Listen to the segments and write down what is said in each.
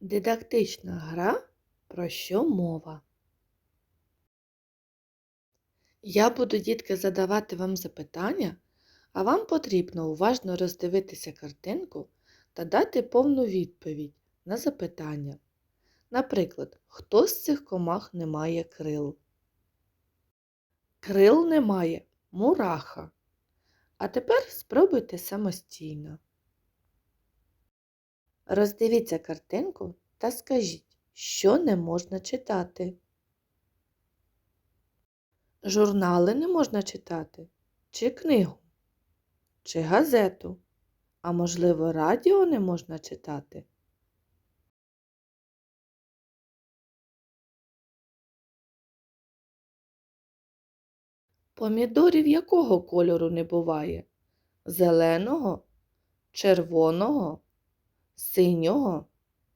Дидактична гра про що мова? Я буду, дітки, задавати вам запитання, а вам потрібно уважно роздивитися картинку та дати повну відповідь на запитання. Наприклад, хто з цих комах не має крил? Крил немає мураха. А тепер спробуйте самостійно. Роздивіться картинку та скажіть, що не можна читати. Журнали не можна читати, чи книгу, чи газету, а можливо, радіо не можна читати. Помідорів якого кольору не буває? Зеленого, червоного, синього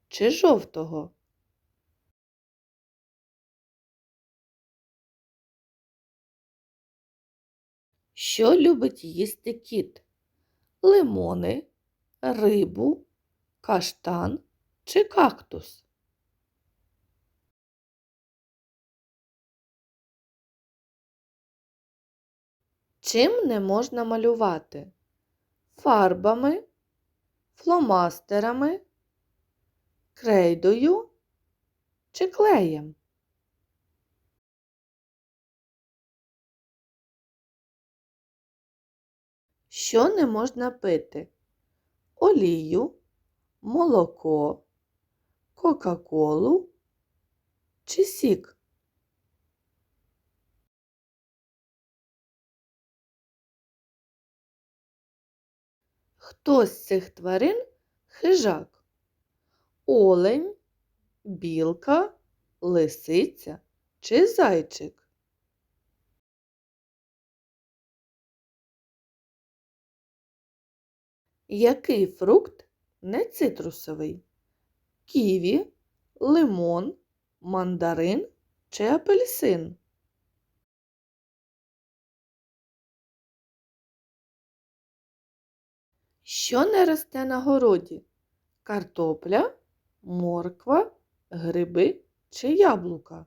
чи жовтого? Що любить їсти кіт? Лимони, рибу, каштан чи кактус? Чим не можна малювати? Фарбами, фломастерами, крейдою чи клеєм? Що не можна пити? Олію, молоко, Кока-Колу чи сік? Хто з цих тварин хижак? Олень, білка, лисиця чи зайчик? Який фрукт не цитрусовий? Ківі, лимон, мандарин чи апельсин? Що не росте на городі? Картопля, морква, гриби чи яблука?